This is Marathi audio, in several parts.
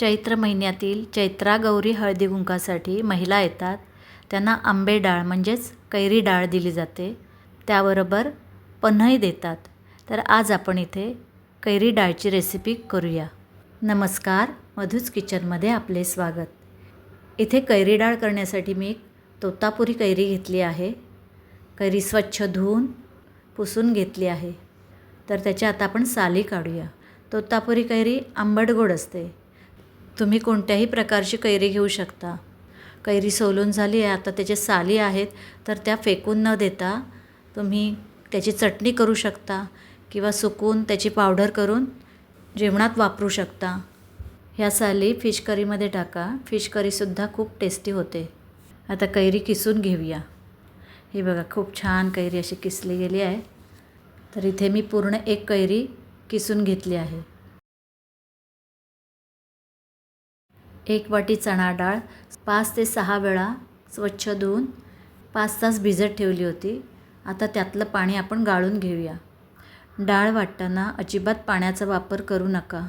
चैत्र महिन्यातील चैत्रा गौरी हळदी कुंकासाठी महिला येतात. त्यांना आंबे डाळ म्हणजेच कैरी डाळ दिली जाते. त्याबरोबर पन्हई देतात. तर आज आपण इथे कैरी डाळची रेसिपी करूया. नमस्कार मधूच किचनमध्ये आपले स्वागत. इथे कैरी डाळ करण्यासाठी मी एक तोतापुरी कैरी घेतली आहे. कैरी स्वच्छ धुवून पुसून घेतली आहे. तर त्याच्या आता आपण साली काढूया. तोतापुरी कैरी आंबट गोड असते. तुम्ही कोणत्याही प्रकारची कैरी घेऊ शकता. कैरी सोलून झाली आहे आता त्याचे साली आहेत तर त्या फेकून न देता तुम्ही त्याची चटणी करू शकता किंवा सुकून त्याची पावडर करून जेवणात वापरू शकता. ह्या साली फिश करीमध्ये टाका. फिश करीसुद्धा खूप टेस्टी होते. आता कैरी किसून घेऊया. ही बघा खूप छान कैरी अशी किसली गेली आहे. तर इथे मी पूर्ण एक कैरी किसून घेतली आहे. एक वाटी चणा डाळ पाच ते सहा वेळा स्वच्छ धुवून पाच तास भिजत ठेवली होती. आता त्यातलं पाणी आपण गाळून घेऊया. डाळ वाटताना अजिबात पाण्याचा वापर करू नका.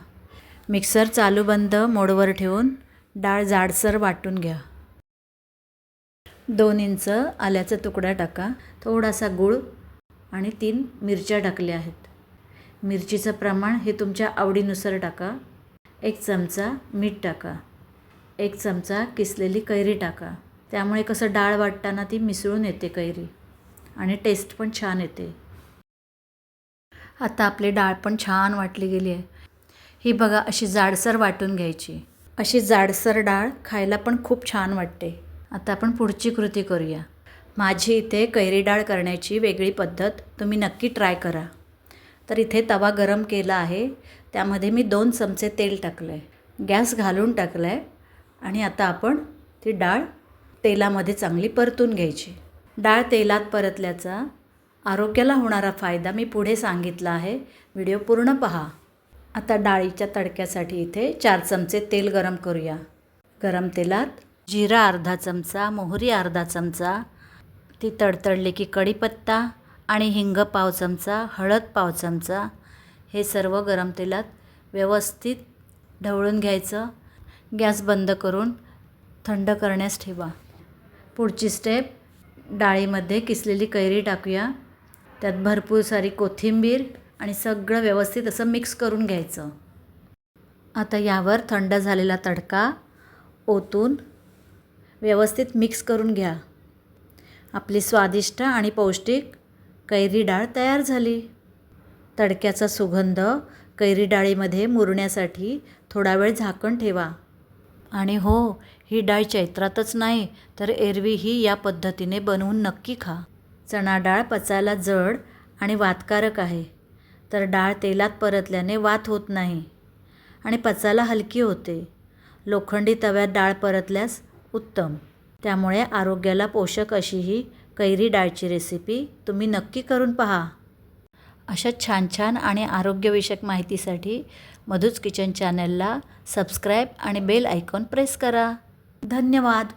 मिक्सर चालू बंद मोडवर ठेवून डाळ जाडसर वाटून घ्या. दोन इंच आल्याचा तुकडा टाका. थोडासा गूळ आणि तीन मिरच्या टाकल्या आहेत. मिरचीचं प्रमाण हे तुमच्या आवडीनुसार टाका. एक चमचा मीठ टाका. एक चमचा किसलेली कैरी टाका. त्यामुळे कसं डाळ वाटताना ती मिसळून येते कैरी. आणि टेस्ट पण छान येते. आता आपली डाळ पण छान वाटली गेली आहे. ही बघा अशी जाडसर वाटून घ्यायची. अशी जाडसर डाळ खायला पण खूप छान वाटते. आता आपण पुढची कृती करूया. माझी इथे कैरी डाळ करण्याची वेगळी पद्धत तुम्ही नक्की ट्राय करा. तर इथे तवा गरम केला आहे. त्यामध्ये मी दोन चमचे तेल टाकलं आहे गॅस घालून टाकलं आहे आणि आता आपण ती डाळ तेलामध्ये चांगली परतून घ्यायची. डाळ तेलात परतल्याचा आरोग्याला होणारा फायदा मी पुढे सांगितला आहे. व्हिडिओ पूर्ण पहा. आता डाळीच्या तडक्यासाठी इथे चार चमचे तेल गरम करूया. गरम तेलात जिरा अर्धा चमचा मोहरी अर्धा चमचा ती तडतडली की कढीपत्ता आणि हिंग पाव चमचा हळद पाव चमचा हे सर्व गरम तेलात व्यवस्थित ढवळून घ्यायचं. गॅस बंद करून थंड करण्यास ठेवा. पुढची स्टेप डाळीमध्ये किसलेली कैरी टाकूया. त्यात भरपूर सारी कोथिंबीर आणि सगळं व्यवस्थित असं मिक्स करून घ्यायचं. आता यावर थंड झालेला तडका ओतून व्यवस्थित मिक्स करून घ्या. आपली स्वादिष्ट आणि पौष्टिक कैरी डाळ तयार झाली. तडक्याचा सुगंध कैरी डाळीमध्ये मुरण्यासाठी थोडा वेळ झाकण ठेवा. आणि हो ही डाळ चैत्रातच नाही तर एरवीही या पद्धतीने बनवून नक्की खा. चणा डाळ पचायला जड आणि वातकारक आहे तर डाळ तेलात परतल्याने वात होत नाही आणि पचायला हलकी होते. लोखंडी तव्यात डाळ परतल्यास उत्तम. त्यामुळे आरोग्याला पोषक अशी ही कैरी डाळची रेसिपी तुम्ही नक्की करून पहा. अशा छान छान आणि आरोग्यविषयक माहितीसाठी मधूच किचन चॅनलला सबस्क्राईब आणि बेल आयकॉन प्रेस करा. धन्यवाद.